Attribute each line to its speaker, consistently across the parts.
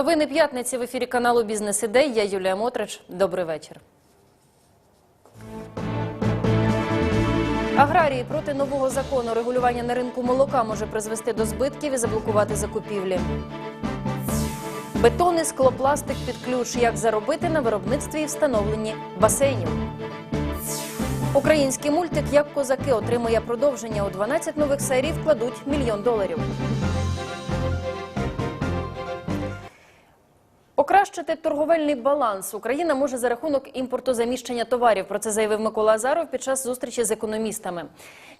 Speaker 1: Новини п'ятниці в ефірі каналу Бізнес Ідей. Я Юлія Мотрич. Добрий вечір. Аграрії проти нового закону регулювання на ринку молока може призвести до збитків і заблокувати закупівлі. Бетон і склопластик під ключ. Як заробити на виробництві і встановленні басейнів. Український мультик Як козаки отримує продовження у 12 нових серій вкладуть мільйон доларів. Покращити торговельний баланс Україна може за рахунок імпортозаміщення товарів. Про це заявив Микола Азаров під час зустрічі з економістами.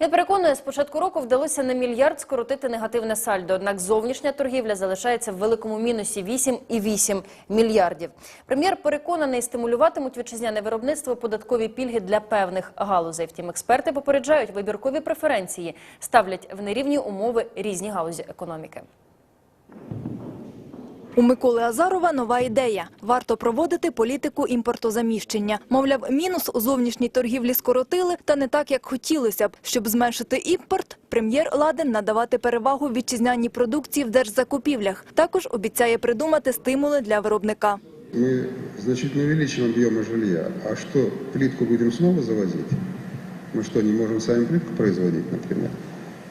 Speaker 1: Він переконує, з початку року вдалося на мільярд скоротити негативне сальдо. Однак зовнішня торгівля залишається в великому мінусі 8,8 мільярдів. Прем'єр переконаний, стимулюватимуть вітчизняне виробництво податкові пільги для певних галузей. Втім, експерти попереджають, вибіркові преференції ставлять в нерівні умови різні галузі економіки.
Speaker 2: У Миколи Азарова нова ідея. Варто проводити політику імпортозаміщення. Мовляв, мінус у зовнішній торгівлі скоротили, та не так, як хотілося б. Щоб зменшити імпорт, прем'єр ладен надавати перевагу вітчизняній продукції в держзакупівлях. Також обіцяє придумати стимули для виробника.
Speaker 3: Мы значительно увеличим объемы жилья. А что, плитку будем снова завозить? Мы что, не можем сами плитку производить, например?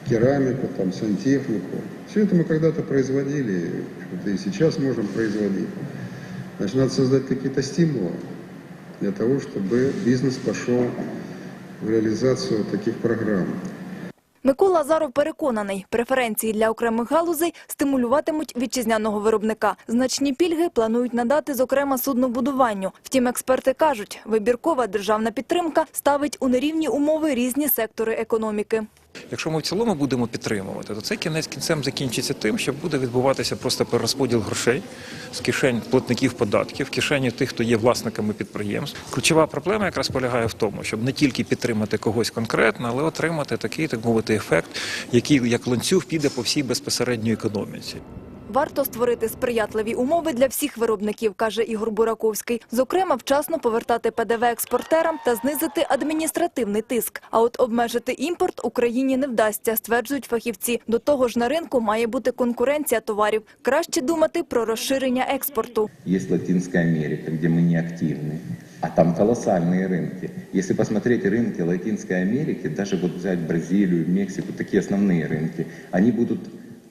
Speaker 3: Керамику, там, сантехнику. Все это мы когда-то производили, это и сейчас можем производить. Значит, надо создать какие-то стимулы для того, чтобы бизнес пошел в реализацию таких программ.
Speaker 2: Микола Азаров переконаний, преференції для окремих галузей стимулюватимуть вітчизняного виробника. Значні пільги планують надати, зокрема, суднобудуванню. Втім, експерти кажуть, вибіркова державна підтримка ставить у нерівні умови різні сектори економіки.
Speaker 4: Якщо ми в цілому будемо підтримувати, то це кінець кінцем закінчиться тим, що буде відбуватися просто перерозподіл грошей з кишень платників податків, кишені тих, хто є власниками підприємств. Ключова проблема якраз полягає в тому, щоб не тільки підтримати когось конкретно, але отримати такий, так мовити, ефект, який як ланцюг піде по всій безпосередній економіці.
Speaker 2: Варто створити сприятливі умови для всіх виробників, каже Ігор Бураковський. Зокрема, вчасно повертати ПДВ експортерам та знизити адміністративний тиск. А от обмежити імпорт Україні не вдасться, стверджують фахівці. До того ж, на ринку має бути конкуренція товарів. Краще думати про розширення експорту.
Speaker 5: Есть Латинская Америка, где мы не активны, а там колоссальные рынки. Если посмотреть рынки Латинской Америки, даже вот взять Бразилию, Мексику, такие основные рынки, они будут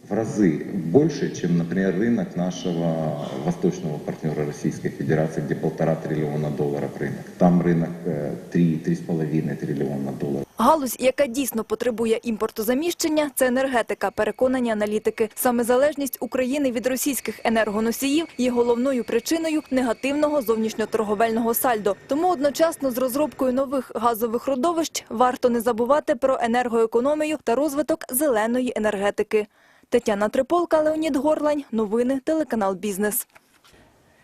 Speaker 5: в разы больше, чем, например, рынок нашего восточного партнера Российской Федерации, где полтора триллиона долларов рынок. Там рынок э, 3-3,5 триллиона долларов.
Speaker 2: Галузь, яка дійсно потребує імпортозаміщення, це енергетика, переконані аналітики. Саме залежність України від російських енергоносіїв є головною причиною негативного зовнішньоторговельного сальдо. Тому одночасно з розробкою нових газових родовищ варто не забувати про енергоекономію та розвиток зеленої енергетики. Тетяна Триполка, Леонід Горлань. Новини, телеканал Бізнес.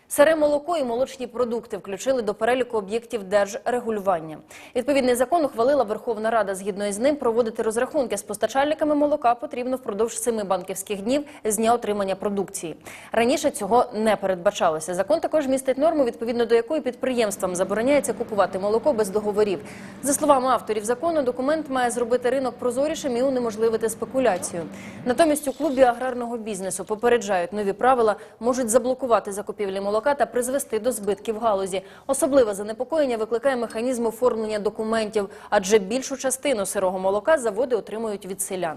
Speaker 1: Сире молоко і молочні продукти включили до переліку об'єктів держрегулювання. Відповідний закон ухвалила Верховна Рада. Згідно із ним проводити розрахунки з постачальниками молока потрібно впродовж семи банківських днів з дня отримання продукції. Раніше цього не передбачалося. Закон також містить норму, відповідно до якої підприємствам забороняється купувати молоко без договорів. За словами авторів закону, документ має зробити ринок прозорішим і унеможливити спекуляцію. Натомість у клубі аграрного бізнесу попереджають нові правила можуть заблокувати закупівлі молока та призвести до збитків галузі. Особливе занепокоєння викликає механізм оформлення документів, адже більшу частину сирого молока заводи отримують від селян.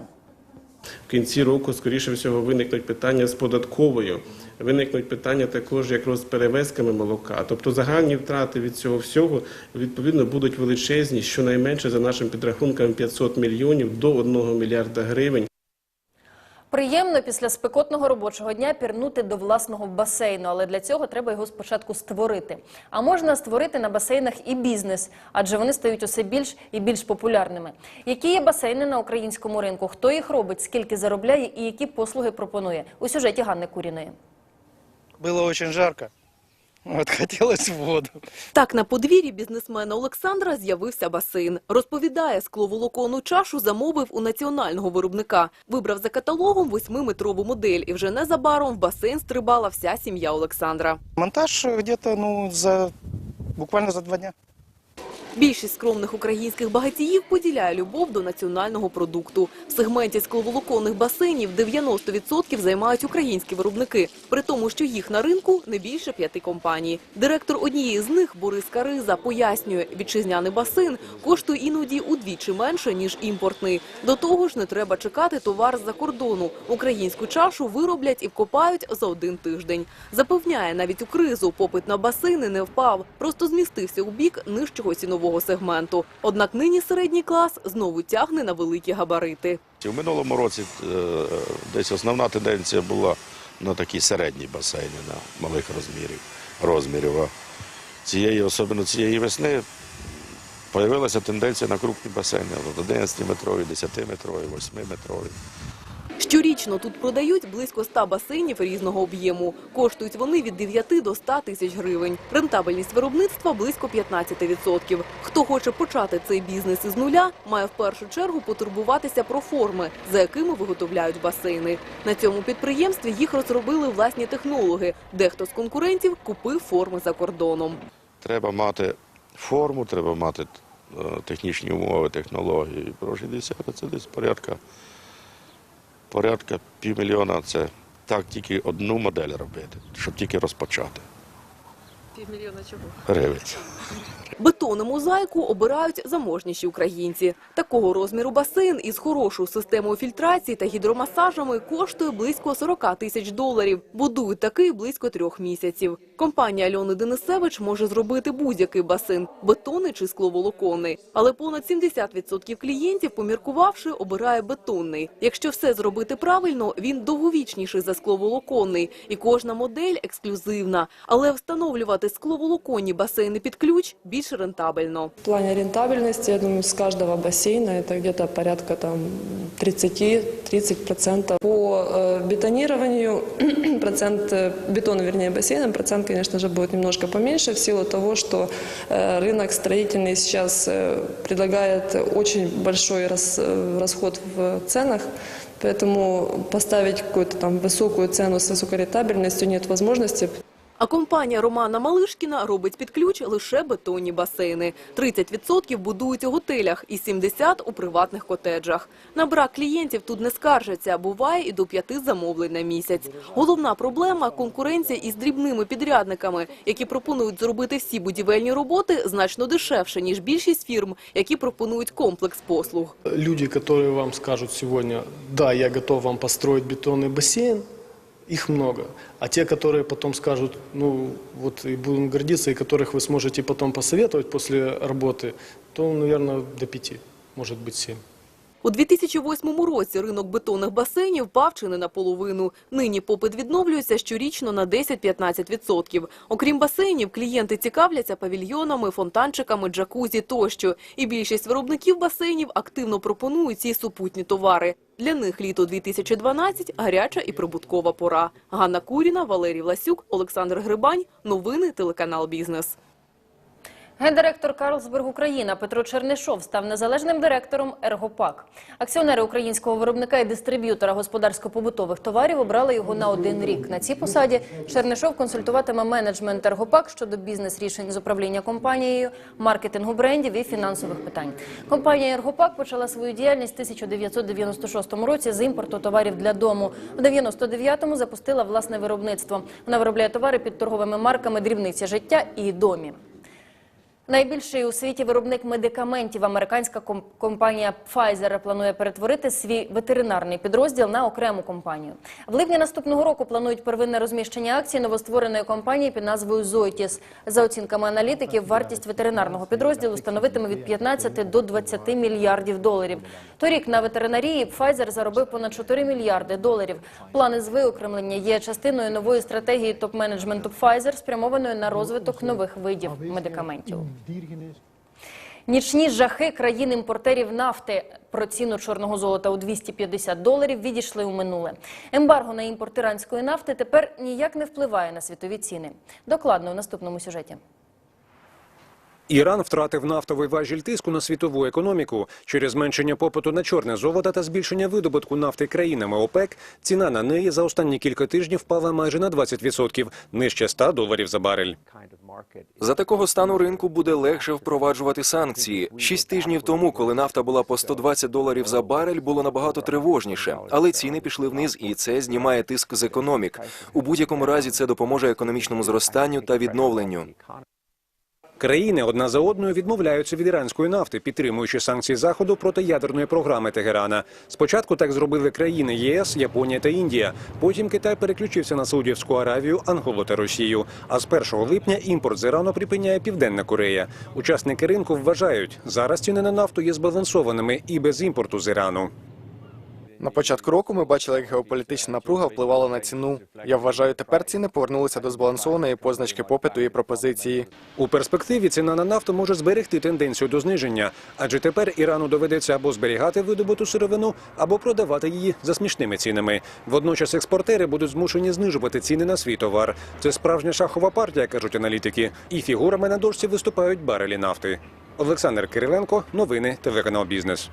Speaker 6: В кінці року, скоріше всього, виникнуть питання з податковою, виникнуть питання також як з перевезками молока. Тобто загальні втрати від цього всього відповідно будуть величезні, щонайменше за нашим підрахунком 500 мільйонів до 1 мільярда гривень.
Speaker 1: Приємно після спекотного робочого дня пірнути до власного басейну, але для цього треба його спочатку створити. А можна створити на басейнах і бізнес, адже вони стають усе більш і більш популярними. Які є басейни на українському ринку? Хто їх робить, скільки заробляє і які послуги пропонує? У сюжеті Ганни Куріної.
Speaker 7: Було очень жарко. Вот хотелось в воду.
Speaker 8: Так на подвір'ї бізнесмена Олександра з'явився басейн. Розповідає, скловолоконну чашу замовив у національного виробника. Вибрав за каталогом восьмиметрову модель, і вже незабаром в басейн стрибала вся сім'я Олександра.
Speaker 7: Монтаж где-то, ну, за буквально за два дня.
Speaker 8: Більшість скромних українських багатіїв поділяє любов до національного продукту. В сегменті скловолоконних басейнів 90% займають українські виробники, при тому, що їх на ринку не більше п'яти компаній. Директор однієї з них Борис Кариза пояснює, вітчизняний басейн коштує іноді удвічі менше ніж імпортний. До того ж, не треба чекати товар з-за кордону. Українську чашу вироблять і вкопають за один тиждень. Запевняє, навіть у кризу попит на басейни не впав, просто змістився у бік нижчого цінового сегменту. Однак нині середній клас знову тягне на великі габарити.
Speaker 9: У минулому році е, десь основна тенденція була на такі середні басейни на малих розмірів, розмірів. А цієї, особливо цієї весни, з'явилася тенденція на крупні басейни. 11-метрові, 10-метрові, 8-метрові.
Speaker 8: Щорічно тут продають близько 100 басейнів різного об'єму. Коштують вони від 9 до 100 тисяч гривень. Рентабельність виробництва близько 15%. Хто хоче почати цей бізнес із нуля, має в першу чергу потурбуватися про форми, за якими виготовляють басейни. На цьому підприємстві їх розробили власні технологи. Дехто з конкурентів купив форми за кордоном.
Speaker 9: Треба мати форму, треба мати е, технічні умови, технології. Про 60 це десь порядка, порядка півмільйона. Це так тільки одну модель робити, щоб тільки розпочати.
Speaker 8: Півмільйона чого?
Speaker 9: Гривень.
Speaker 8: Бетон мозаїку обирають заможніші українці. Такого розміру басейн із хорошою системою фільтрації та гідромасажами коштує близько 40 тисяч доларів. Будують такий близько трьох місяців. Компанія Альони Денисевич може зробити будь-який басейн – бетонний чи скловолоконний. Але понад 70% клієнтів, поміркувавши, обирає бетонний. Якщо все зробити правильно, він довговічніший за скловолоконний. І кожна модель ексклюзивна. Але встановлювати скловолоконні басейни під ключ більш рентабельно.
Speaker 10: В плане рентабельности, я думаю, с каждого бассейна это где-то порядка там 30-30%. По э, бетонированию процент, э, бетона, вернее, бассейном, процент, конечно же, будет немножко поменьше в силу того, что э, рынок строительный сейчас э, предлагает очень большой рас- э, расход в ценах. Поэтому поставить какую-то там высокую цену с высокой рентабельностью нет возможности.
Speaker 8: А компанія Романа Малишкіна робить під ключ лише бетонні басейни. 30% будують у готелях і 70% у приватних котеджах. На брак клієнтів тут не скаржаться, буває і до п'яти замовлень на місяць. Головна проблема – конкуренція із дрібними підрядниками, які пропонують зробити всі будівельні роботи значно дешевше, ніж більшість фірм, які пропонують комплекс послуг.
Speaker 11: Люди, которые вам скажут сегодня, да, я готов вам построить бетонный бассейн, их много. А те, которые потом скажут, ну вот и будем гордиться, и которых вы сможете потом посоветовать после работы, то, наверное, до пяти, может быть, семь.
Speaker 8: У 2008 році ринок бетонних басейнів впав чи не наполовину. Нині попит відновлюється щорічно на 10-15%. Окрім басейнів, клієнти цікавляться павільйонами, фонтанчиками, джакузі тощо. І більшість виробників басейнів активно пропонують ці супутні товари. Для них літо 2012 – гаряча і прибуткова пора. Ганна Куріна, Валерій Власюк, Олександр Грибань. Новини телеканал «Бізнес».
Speaker 1: Гендиректор Карлсберг Україна Петро Чернишов став незалежним директором Ергопак. Акціонери українського виробника і дистриб'ютора господарсько-побутових товарів обрали його на один рік. На цій посаді Чернишов консультуватиме менеджмент Ергопак щодо бізнес-рішень з управління компанією, маркетингу брендів і фінансових питань. Компанія Ергопак почала свою діяльність в 1996 році з імпорту товарів для дому. В 99-му запустила власне виробництво. Вона виробляє товари під торговими марками «Дрібниці життя» і «Домі». Найбільший у світі виробник медикаментів американська компанія Pfizer планує перетворити свій ветеринарний підрозділ на окрему компанію. В липні наступного року планують первинне розміщення акцій новоствореної компанії під назвою Zoetis. За оцінками аналітиків, вартість ветеринарного підрозділу становитиме від 15 до 20 мільярдів доларів. Торік на ветеринарії Pfizer заробив понад 4 мільярди доларів. Плани з виокремлення є частиною нової стратегії топ-менеджменту Pfizer, спрямованої на розвиток нових видів медикаментів. Нічні жахи країн-імпортерів нафти про ціну чорного золота у 250 доларів відійшли у минуле. Ембарго на імпорт іранської нафти тепер ніяк не впливає на світові ціни. Докладно у наступному сюжеті.
Speaker 12: Іран втратив нафтовий важіль тиску на світову економіку. Через зменшення попиту на чорне золото та збільшення видобутку нафти країнами ОПЕК ціна на неї за останні кілька тижнів впала майже на 20%, нижче 100 доларів за барель.
Speaker 13: За такого стану ринку буде легше впроваджувати санкції. Шість тижнів тому, коли нафта була по 120 доларів за барель, було набагато тривожніше, але ціни пішли вниз, і це знімає тиск з економік. У будь-якому разі це допоможе економічному зростанню та відновленню.
Speaker 12: Країни одна за одною відмовляються від іранської нафти, підтримуючи санкції заходу проти ядерної програми Тегерана. Спочатку так зробили країни ЄС, Японія та Індія. Потім Китай переключився на Саудівську Аравію, Анголу та Росію. А з 1 липня імпорт з Ірану припиняє Південна Корея. Учасники ринку вважають, зараз ціни на нафту є збалансованими і без імпорту з Ірану.
Speaker 14: На початку року ми бачили, як геополітична напруга впливала на ціну. Я вважаю, тепер ціни повернулися до збалансованої позначки попиту і пропозиції.
Speaker 12: У перспективі ціна на нафту може зберегти тенденцію до зниження, адже тепер Ірану доведеться або зберігати видобуту сировину, або продавати її за смішними цінами. Водночас експортери будуть змушені знижувати ціни на свій товар. Це справжня шахова партія, кажуть аналітики. І фігурами на дошці виступають барелі нафти. Олександр Кириленко, новини, телеканал Бізнес.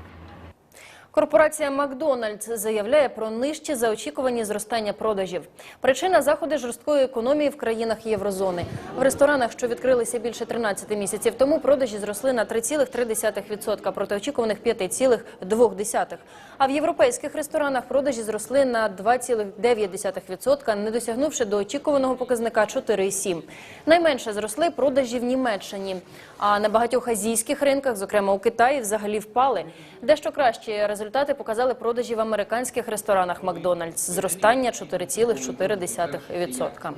Speaker 1: Корпорація Макдональдс заявляє про нижчі за очікувані зростання продажів. Причина заходи жорсткої економії в країнах єврозони. В ресторанах, що відкрилися більше 13 місяців тому, продажі зросли на 3,3% проти очікуваних 5,2%. А в європейських ресторанах продажі зросли на 2,9%, не досягнувши до очікуваного показника 4,7%. Найменше зросли продажі в Німеччині. А на багатьох азійських ринках, зокрема у Китаї, взагалі впали. Дещо кращі результати показали продажі в американських ресторанах Макдональдс. Зростання 4,4%.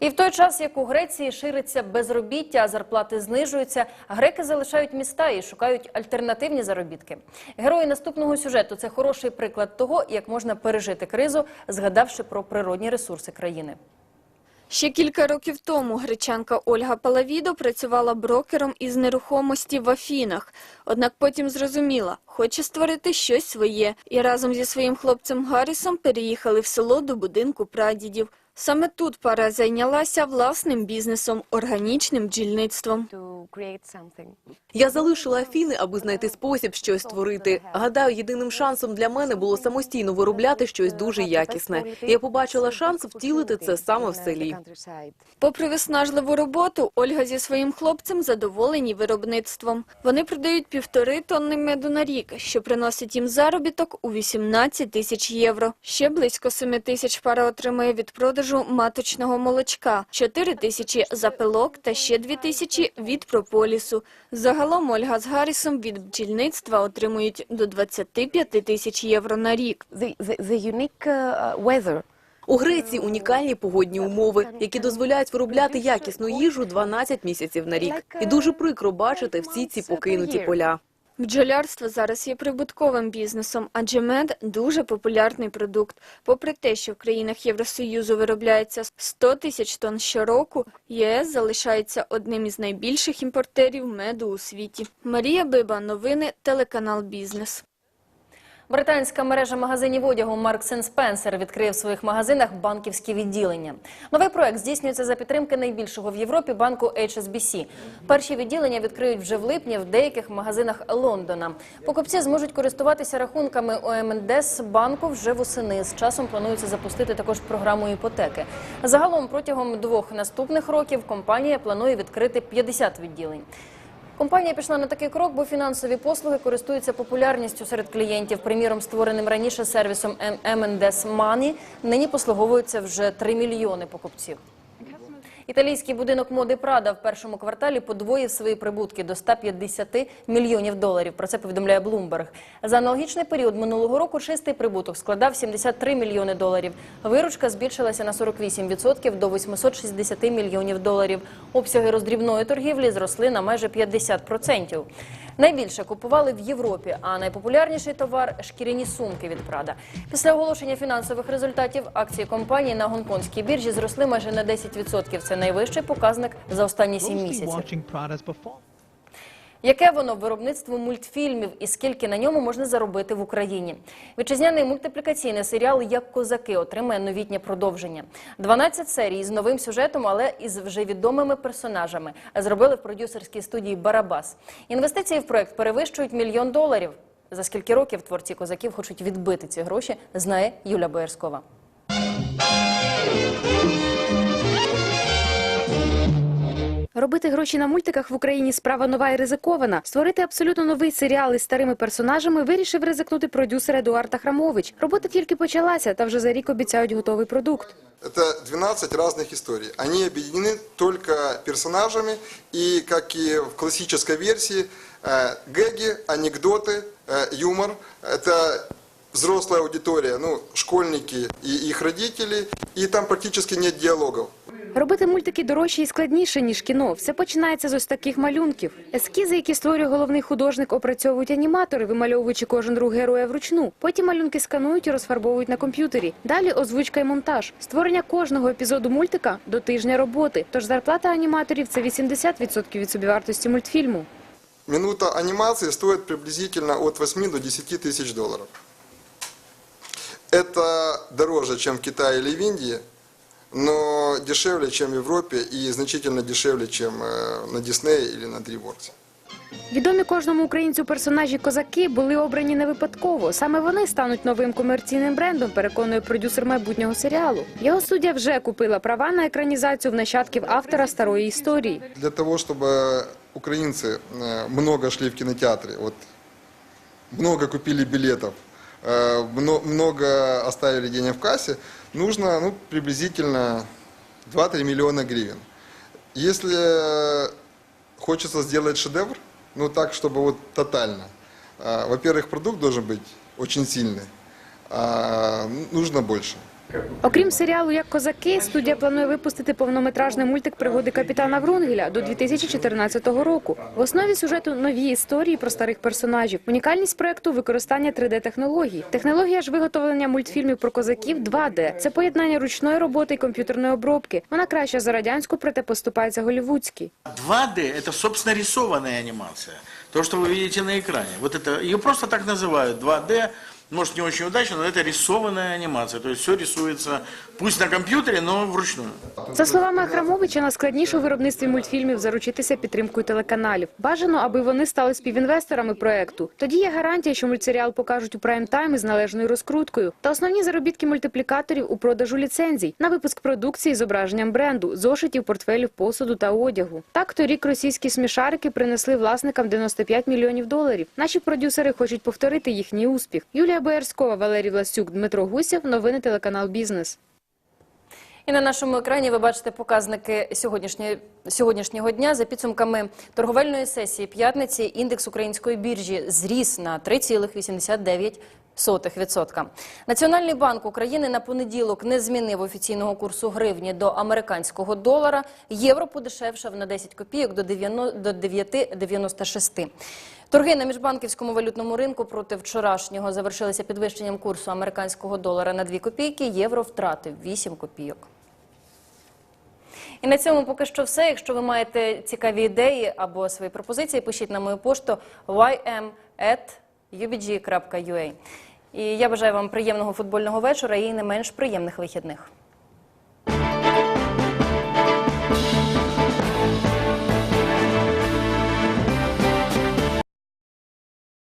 Speaker 1: І в той час, як у Греції шириться безробіття, а зарплати знижуються, греки залишають міста і шукають альтернативні заробітки. Герої наступного сюжету це хороший приклад того, як можна пережити кризу, згадавши про природні ресурси країни.
Speaker 15: Ще кілька років тому гречанка Ольга Палавідо працювала брокером із нерухомості в Афінах. Однак потім зрозуміла, хоче створити щось своє, і разом зі своїм хлопцем Гаррісом переїхали в село до будинку прадідів. Саме тут пара зайнялася власним бізнесом, органічним бджільництвом.
Speaker 8: Я залишила Афіни, аби знайти спосіб щось створити. Гадаю, єдиним шансом для мене було самостійно виробляти щось дуже якісне. Я побачила шанс втілити це саме в селі.
Speaker 15: Попри виснажливу роботу, Ольга зі своїм хлопцем задоволені виробництвом. Вони продають півтори тонни меду на рік, що приносить їм заробіток у 18 тисяч євро. Ще близько 7 тисяч пара отримує від продажу маточного молочка, 4 тисячі за пилок та ще 2 тисячі від прополісу. Загалом Ольга з Гаррісом від бджільництва отримують до 25 тисяч євро на рік.
Speaker 8: У Греції унікальні погодні умови, які дозволяють виробляти якісну їжу 12 місяців на рік. І дуже прикро бачити всі ці покинуті поля.
Speaker 15: Бджолярство зараз є прибутковим бізнесом, адже мед – дуже популярний продукт. Попри те, що в країнах Євросоюзу виробляється 100 тисяч тонн щороку, ЄС залишається одним із найбільших імпортерів меду у світі. Марія Биба, новини, телеканал «Бізнес».
Speaker 1: Британська мережа магазинів одягу Marks Spencer відкриє в своїх магазинах банківські відділення. Новий проект здійснюється за підтримки найбільшого в Європі банку HSBC. Перші відділення відкриють вже в липні в деяких магазинах Лондона. Покупці зможуть користуватися рахунками ОМНДС банку вже восени. З часом планується запустити також програму іпотеки. Загалом протягом двох наступних років компанія планує відкрити 50 відділень. Компанія пішла на такий крок, бо фінансові послуги користуються популярністю серед клієнтів. Приміром, створеним раніше сервісом M&S Money нині послуговуються вже 3 мільйони покупців. Італійський будинок моди Прада в першому кварталі подвоїв свої прибутки до 150 мільйонів доларів. Про це повідомляє Bloomberg. За аналогічний період минулого року чистий прибуток складав 73 мільйони доларів. Виручка збільшилася на 48% до 860 мільйонів доларів. Обсяги роздрібної торгівлі зросли на майже 50%. Найбільше купували в Європі, а найпопулярніший товар шкіряні сумки від Прада. Після оголошення фінансових результатів акції компанії на гонконгській біржі зросли майже на 10%. Це найвищий показник за останні 7 місяців. Яке воно виробництво мультфільмів і скільки на ньому можна заробити в Україні? Вітчизняний мультиплікаційний серіал Як козаки отримає новітнє продовження. 12 серій з новим сюжетом, але із вже відомими персонажами. Зробили в продюсерській студії Барабас. Інвестиції в проект перевищують мільйон доларів. За скільки років творці козаків хочуть відбити ці гроші, знає Юля Боярськова.
Speaker 16: Робити гроші на мультиках в Україні справа нова і ризикована. Створити абсолютно новий серіал із старими персонажами вирішив ризикнути продюсер Едуард Ахрамович. Робота тільки почалася, та вже за рік обіцяють готовий продукт.
Speaker 17: Это 12 разных историй. Они объединены только персонажами и, как и в классической версии, э, гэги, анекдоты, э, юмор. Это взрослая аудитория, ну, школьники и их родители, и там практически нет диалогов.
Speaker 16: Робити мультики дорожче і складніше, ніж кіно. Все починається з ось таких малюнків. Ескізи, які створює головний художник, опрацьовують аніматори, вимальовуючи кожен рух героя вручну. Потім малюнки сканують і розфарбовують на комп'ютері. Далі озвучка і монтаж. Створення кожного епізоду мультика до тижня роботи. Тож зарплата аніматорів це 80% від собівартості мультфільму.
Speaker 17: Минута анимации стоит приблизительно от 8 до 10 тысяч долларов. Это дороже, чем в Китае или в Индии, но дешевле, чем в Европе и значительно дешевле, чем э, на Диснее или на DreamWorks.
Speaker 16: Відомі кожному українцю персонажі козаки були обрані не випадково. Саме вони стануть новим комерційним брендом, переконує продюсер майбутнього серіалу. Його студія вже купила права на екранізацію в нащадків автора старої історії.
Speaker 17: Для того, чтобы украинцы э, много шли в кинотеатры, вот много купили билетов, э, мно- много оставили денег в кассе, Нужно ну, приблизительно 2-3 миллиона гривен. Если э, хочется сделать шедевр, ну так, чтобы вот тотально, э, во-первых, продукт должен быть очень сильный, а нужно больше.
Speaker 16: Окрім серіалу як козаки, студія планує випустити повнометражний мультик пригоди капітана Врунгеля до 2014 року. В основі сюжету нові історії про старих персонажів. Унікальність проекту використання 3D-технологій. Технологія ж виготовлення мультфільмів про козаків 2D. Це поєднання ручної роботи і комп'ютерної обробки. Вона краща за радянську, проте поступається голівудській.
Speaker 18: 2D – это, собственно, рисованная анимация. То, что вы видите на экране. Вот это, ее просто так называют 2D. Может, не очень удачно, но это рисованная анимация. То все рисуется, пусть на компьютере, но вручную.
Speaker 16: За словами Ахрамовича, найскладніше у виробництві мультфільмів заручитися підтримкою телеканалів. Бажано, аби вони стали співінвесторами проекту. Тоді є гарантія, що мультсеріал покажуть у прайм-тайм із належною розкруткою. Та основні заробітки мультиплікаторів у продажу ліцензій на випуск продукції зображенням бренду, зошитів, портфелів, посуду та одягу. Так торік російські смішарики принесли власникам 95 мільйонів доларів. Наші продюсери хочуть повторити їхній успіх. Юлія Боярськова, Валерій Власюк, Дмитро Гусєв. Новини телеканал Бізнес.
Speaker 1: І на нашому екрані ви бачите показники сьогоднішньої, сьогоднішнього дня. За підсумками торговельної сесії п'ятниці індекс української біржі зріс на 3,89%. Національний банк України на понеділок не змінив офіційного курсу гривні до американського долара. Євро подешевшав на 10 копійок до 90 до 9,96. Торги на міжбанківському валютному ринку проти вчорашнього завершилися підвищенням курсу американського долара на 2 копійки. Євро втратив 8 копійок. І на цьому поки що все. Якщо ви маєте цікаві ідеї або свої пропозиції, пишіть на мою пошту ym.ubg.ua. І я бажаю вам приємного футбольного вечора і не менш приємних вихідних.